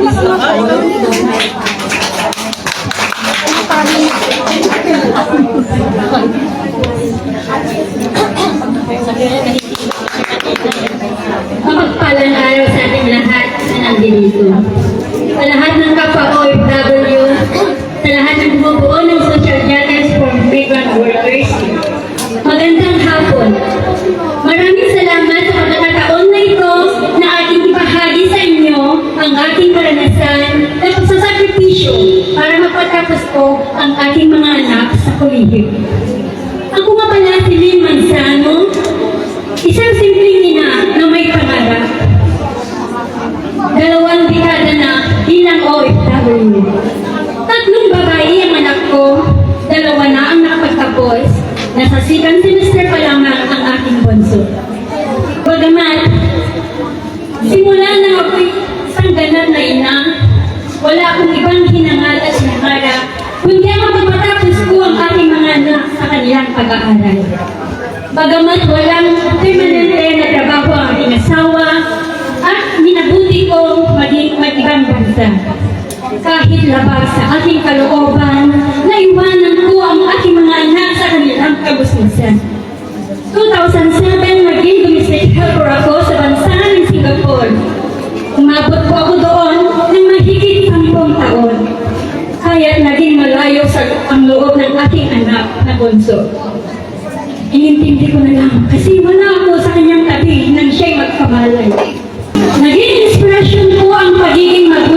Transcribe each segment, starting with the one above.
你是 ko ang ating mga anak sa kolehiyo. Ako nga pala si Lynn Manzano, isang simpleng ina na may pangarap. Dalawang dekada na bilang OFW. Tatlong babae ang anak ko, dalawa na ang nakapagtapos, nasa second semester pa lamang ang aking bunso. Bagamat, simula na ako'y isang na ina, wala akong ibang hinangal at hinangarap hindi ang ipatatas ko ang ating mga anak sa kanilang pag-aaral. Bagamat walang permanente na trabaho ang aking asawa at minabuti kong maging mag-ibang bansa. Kahit labas sa aking kalooban, naiwanan ko ang aking mga anak sa kanilang kagustusan. aking anak na bunso. Iintindi ko na lang kasi wala ako sa kanyang tabi nang siya'y magkamalay. Naging inspirasyon ko ang pagiging magulang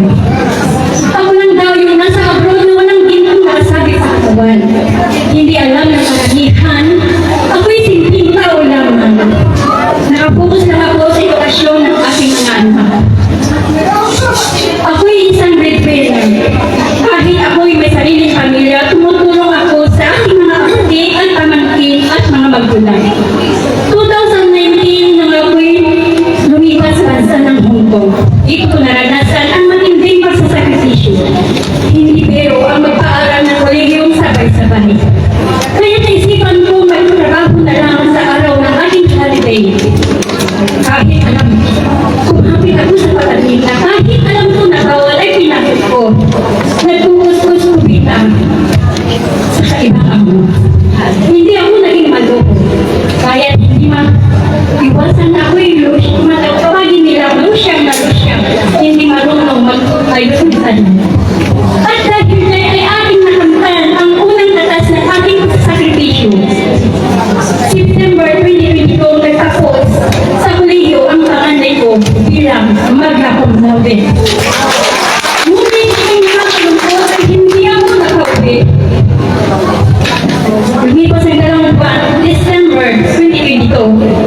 Thank you. aking alam. Kumapit ako sa palamig na kahit alam ko na bawal ay pinakit ko. Nagpupustos ko bitang sa kaibang ako. Hindi ako naging maloko. Kaya hindi ma iwasan ako yung lusyang matagpapagin nila lusyang na lusyang. Hindi marunong mag-ayos December 2022.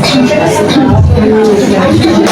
Thank you.